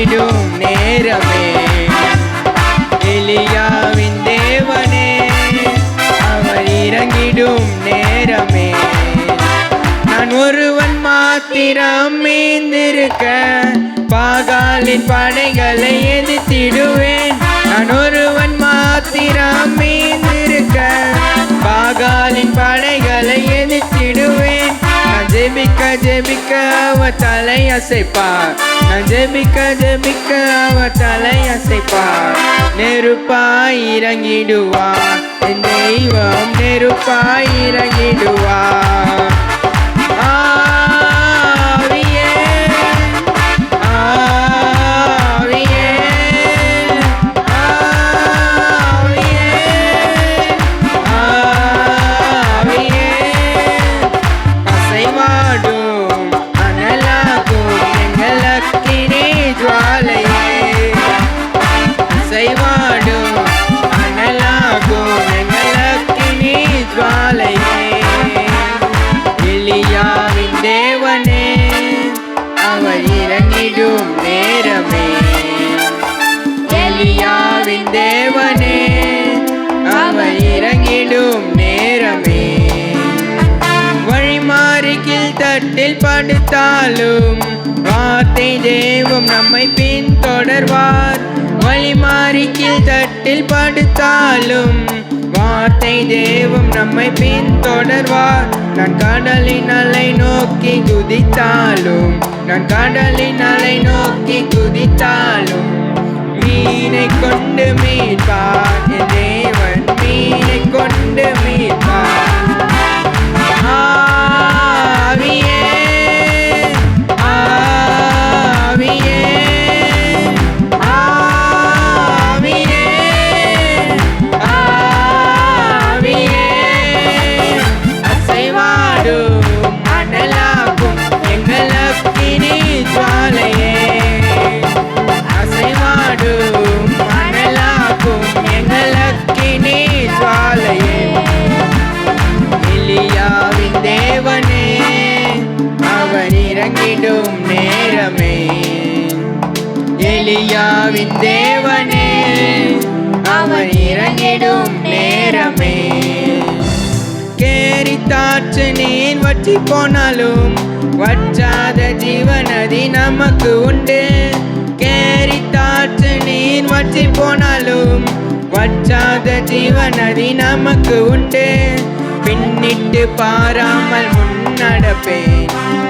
விடும் நேரமே எலியாவின் தேவனே அவர் இறங்கிடும் நேரமே நான் ஒருவன் மாத்திரம் மீந்திருக்க பாகாலின் படைகளை எதிர்த்திடுவேன் நான் ஒருவன் மாத்திரம் மீந்திருக்க ஜெபிக்க அவ தலை அசைப்பார். நான் ஜெபிக்க ஜெபிக்க அவ தலை அசைப்பார். நெருப்பாய் இறங்கிடுவார். என் தெய்வம் நெருப்பாய் எலியாவின் தேவனே அவர் இறங்கிடும் நேரமே. வழிமாறிக்கில் தட்டில் படுத்தாலும் வார்த்தை தெய்வம் நம்மை பின்தொடர்வார். வழிமாறிக்கில் தட்டில் படுத்தாலும் வார்த்தை தேவம் நம்மை பின்தொடர்வார். நான் கடலின் அலை நோக்கி குதித்தாலும் நான் கடலின் அலை நோக்கி குதித்தாலும் the meat. அவர் நேரமே. எலியாவின் தேவனே அவன் இறங்கிடும் நேரமே. கேரித்தாற்று நீர் வற்றி போனாலும் வற்றாத ஜீவனதி நமக்கு உண்டு. கேரித்தாற்று நீர் வற்றி போனாலும் வற்றாத ஜீவனதி நமக்கு உண்டு. பின்னிட்டு பாராமல் முன்னடப்பே.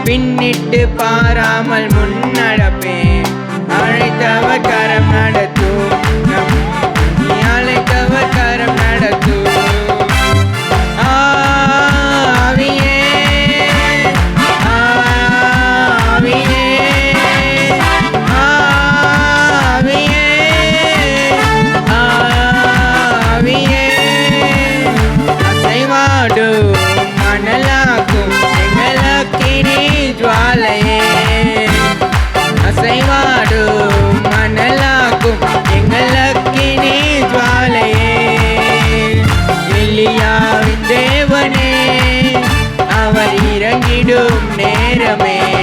பின்னிட்டு பாராமல் முன்னடப்பேன். அழைத்தவர் கரம் நட இறங்கிடும்